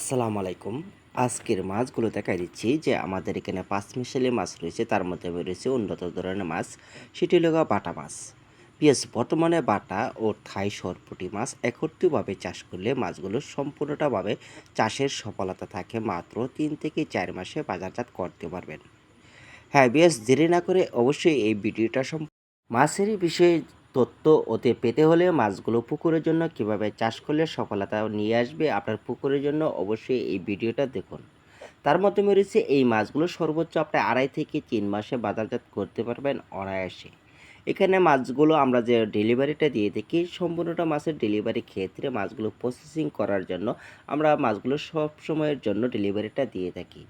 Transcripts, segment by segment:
আসসালামু আলাইকুম। আজকের মাছগুলো দেখাই দিচ্ছি যে আমাদের এখানে পাঁচ মিশালি মাছ রয়েছে, তার মধ্যে রয়েছে উন্নত ধরনের মাছ। সেটি হলো বাটা মাছ। পিএস বর্তমানে বাটা ও থাই সরপুটি মাছ একত্রিতভাবে চাষ করলে মাছগুলো সম্পূর্ণটাভাবে চাষের সফলতা থাকে। মাত্র তিন থেকে চার মাসে বাজারজাত করতে পারবেন। হ্যাঁ বিএস দেরি না করে অবশ্যই এই ভিডিওটা সম মাছের বিষয়ে তথ্য ওতে পেতে হলে মাছগুলো পুকুরের জন্য কীভাবে চাষ করলে সফলতা নিয়ে আসবে আপনার পুকুরের জন্য অবশ্যই এই ভিডিওটা দেখুন। তার মাধ্যমে রয়েছে এই মাছগুলো সর্বোচ্চ আপনি আড়াই থেকে তিন মাসে বাজারজাত করতে পারবেন অনায়াসে। এখানে মাছগুলো আমরা যে ডেলিভারিটা দিয়ে থাকি, সম্পূর্ণটা মাছের ডেলিভারি ক্ষেত্রে মাছগুলো প্রসেসিং করার জন্য আমরা মাছগুলো সব সময়ের জন্য ডেলিভারিটা দিয়ে থাকি।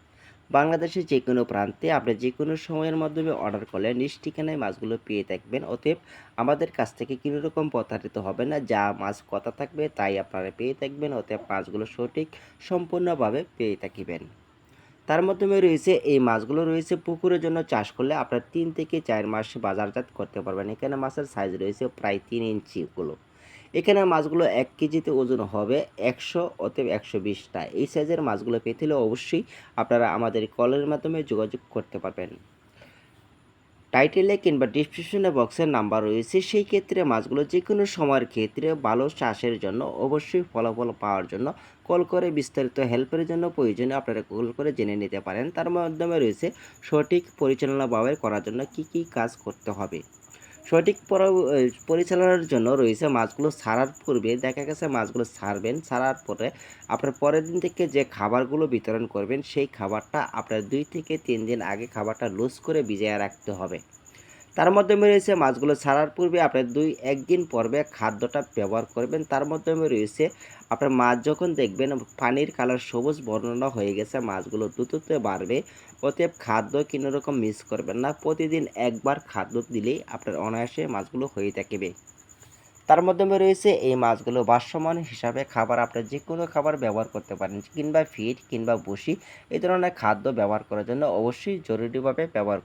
বাংলাদেশের যে কোনো প্রান্তে আপনি যে কোনো সময়ের মাধ্যমে অর্ডার করলে নিজ ঠিকানায় মাছগুলো পেয়ে থাকবেন। অতএব আমাদের কাছ থেকে কোনো রকম প্রতারিত হবে না, যা মাছ কথা থাকবে তাই আপনারা পেয়ে থাকবেন। অতএব মাছগুলো সঠিক, সম্পূর্ণভাবে পেয়ে থাকিবেন। তার মাধ্যমে রয়েছে, এই মাছগুলো রয়েছে পুকুরের জন্য চাষ করলে আপনার তিন থেকে চার মাস বাজারজাত করতে পারবেন। এখানে মাছের সাইজ রয়েছে প্রায় তিন ইঞ্চিগুলো এখানে মাছগুলো এক কেজিতে ওজন হবে একশো অতএব একশো বিশটা। এই সাইজের মাছগুলো পেতে হলে অবশ্যই আপনারা আমাদের কলের মাধ্যমে যোগাযোগ করতে পারবেন। টাইটেলে কিংবা ডিসক্রিপশনে বক্সের নাম্বার রয়েছে। সেই ক্ষেত্রে মাছগুলো যে কোনো সময়ের ক্ষেত্রে ভালো চাষের জন্য অবশ্যই ফলাফল পাওয়ার জন্য কল করে বিস্তারিত হেল্পের জন্য প্রয়োজনে আপনারা কল করে জেনে নিতে পারেন। তার মাধ্যমে রয়েছে সঠিক পরিচালনা পরিচালনাভাবে করার জন্য কি কি কাজ করতে হবে। সঠিক পরা- পরিচালনার জন্য রয়েছে মাছগুলো ছাড়ার পূর্বে দেখা গেছে মাছগুলো ছাড়বেন ছাড়ার পরে আপনার পরের দিন থেকে যে খাবারগুলো বিতরণ করবেন, সেই খাবারটা আপনার দুই থেকে তিন দিন আগে খাবারটা লুজ করে ভিজিয়ে রাখতে হবে। তার মাধ্যমে রয়েছে মাছগুলো ছাড়ার পূর্বে আপনার দুই একদিন পর্বে খাদ্যটা ব্যবহার করবেন। তার মাধ্যমে রয়েছে আপনার মাছ যখন দেখবেন, পানির কালার সবুজ বর্ণনা হয়ে গেছে, মাছগুলো দ্রুততে বাড়বে। অতএব খাদ্য কোনো রকম মিস করবেন না। প্রতিদিন একবার খাদ্য দিলেই আপনার অনায়াসে মাছগুলো হয়ে থাকবে। তার মাধ্যমে রয়েছে এই মাছগুলো বাসমান হিসাবে খাবার আপনি যে কোনো খাবার ব্যবহার করতে পারেন, কিংবা ফিড কিংবা বসি এই ধরনের খাদ্য ব্যবহার করার জন্য অবশ্যই জরুরিভাবে ব্যবহার